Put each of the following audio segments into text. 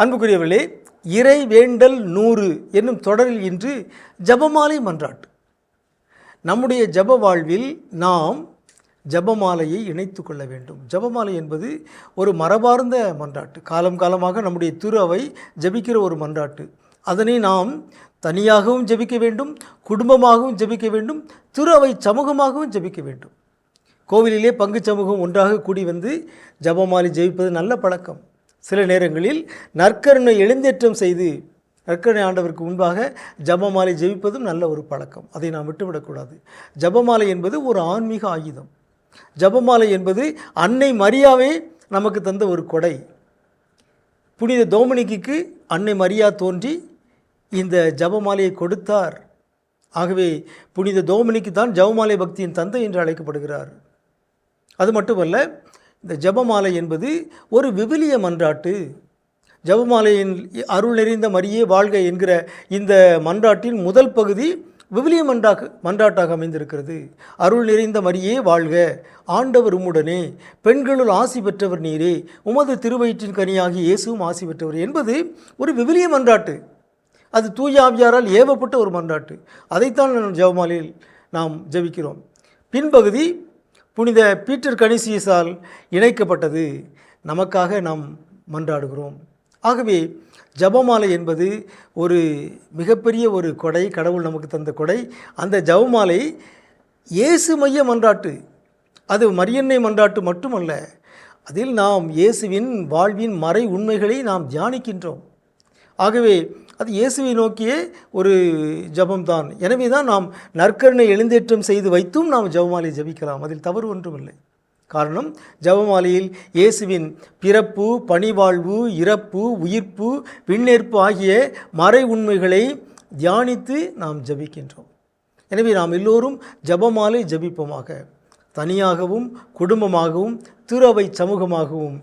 அன்புக்குரியவர்களே இறை வேண்டல் நூறு என்னும் தொடரில் இன்று ஜபமாலை மன்றாட்டு. நம்முடைய ஜப வாழ்வில் நாம் ஜபமாலையை இணைத்து கொள்ள வேண்டும். ஜபமாலை என்பது ஒரு மரபார்ந்த மன்றாட்டு. காலம் காலமாக நம்முடைய திரு அவை ஜபிக்கிற ஒரு மன்றாட்டு. அதனை நாம் தனியாகவும் ஜபிக்க வேண்டும் குடும்பமாகவும் ஜபிக்க வேண்டும் திரு அவை சமூகமாகவும் ஜபிக்க வேண்டும். கோவிலிலே பங்கு சமூகம் ஒன்றாக கூடி வந்து ஜபமாலை ஜெபிப்பது நல்ல பழக்கம். சில நேரங்களில் நற்கருணை எழுந்தேற்றம் செய்து நற்கருணை ஆண்டவருக்கு முன்பாக ஜபமாலை ஜெபிப்பதும் நல்ல ஒரு பழக்கம். அதை நாம் விட்டுவிடக்கூடாது. ஜபமாலை என்பது ஒரு ஆன்மீக ஆயுதம். ஜபமாலை என்பது அன்னை மரியாவே நமக்கு தந்த ஒரு கொடை. புனித தோமனிக்கு அன்னை மரியா தோன்றி இந்த ஜபமாலையை கொடுத்தார். ஆகவே புனித தோமனிக்கு தான் ஜபமாலை பக்தியின் தந்தை என்று அழைக்கப்படுகிறார். அது மட்டுமல்ல இந்த ஜபமாலை என்பது ஒரு விவிலிய மன்றாட்டு. ஜபமாலையின் அருள் நிறைந்த மரியே வாழ்க என்கிற இந்த மன்றாட்டின் முதல் பகுதி விவிலிய மன்றாக மன்றாட்டாக அமைந்திருக்கிறது. அருள் நிறைந்த மரியே வாழ்க. ஆண்டவர் உம்முடனே. பெண்களுள் ஆசி பெற்றவர் நீரே. உமது திருவயிற்றின் கனியாகி இயேசுவும் ஆசி பெற்றவர் என்பது ஒரு விவிலிய மன்றாட்டு. அது தூயாவியாரால் ஏவப்பட்ட ஒரு மன்றாட்டு. அதைத்தான் நாம் ஜெபமாலையில் நாம் ஜெபிக்கிறோம். பின்பகுதி புனித பீட்டர் கனிசியஸால் இணைக்கப்பட்டது. நமக்காக நாம் மன்றாடுகிறோம். ஆகவே ஜபமாலை என்பது ஒரு மிகப்பெரிய ஒரு கொடை கடவுள் நமக்கு தந்த கொடை. அந்த ஜபமாலை இயேசு மைய மன்றாட்டு அது மரியன்னை மன்றாட்டு மட்டுமல்ல அதில் நாம் இயேசுவின் வாழ்வின் மறை உண்மைகளை நாம் தியானிக்கின்றோம். ஆகவே அது இயேசுவை நோக்கியே ஒரு ஜபம்தான். எனவே தான் நாம் நற்கருணை எழுந்தேற்றம் செய்து வைத்தும் நாம் ஜபமாலையை ஜபிக்கலாம். அதில் தவறு ஒன்றுமில்லை. காரணம் ஜபமாலையில் இயேசுவின் பிறப்பு பணிவாழ்வு இறப்பு உயிர்ப்பு விண்ணேற்பு ஆகிய மறை உண்மைகளை தியானித்து நாம் ஜபிக்கின்றோம். எனவே நாம் எல்லோரும் ஜபமாலை ஜபிப்போமாக. தனியாகவும் குடும்பமாகவும் திருவை சமூகமாகவும்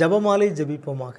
ஜபமாலை ஜபிப்போமாக.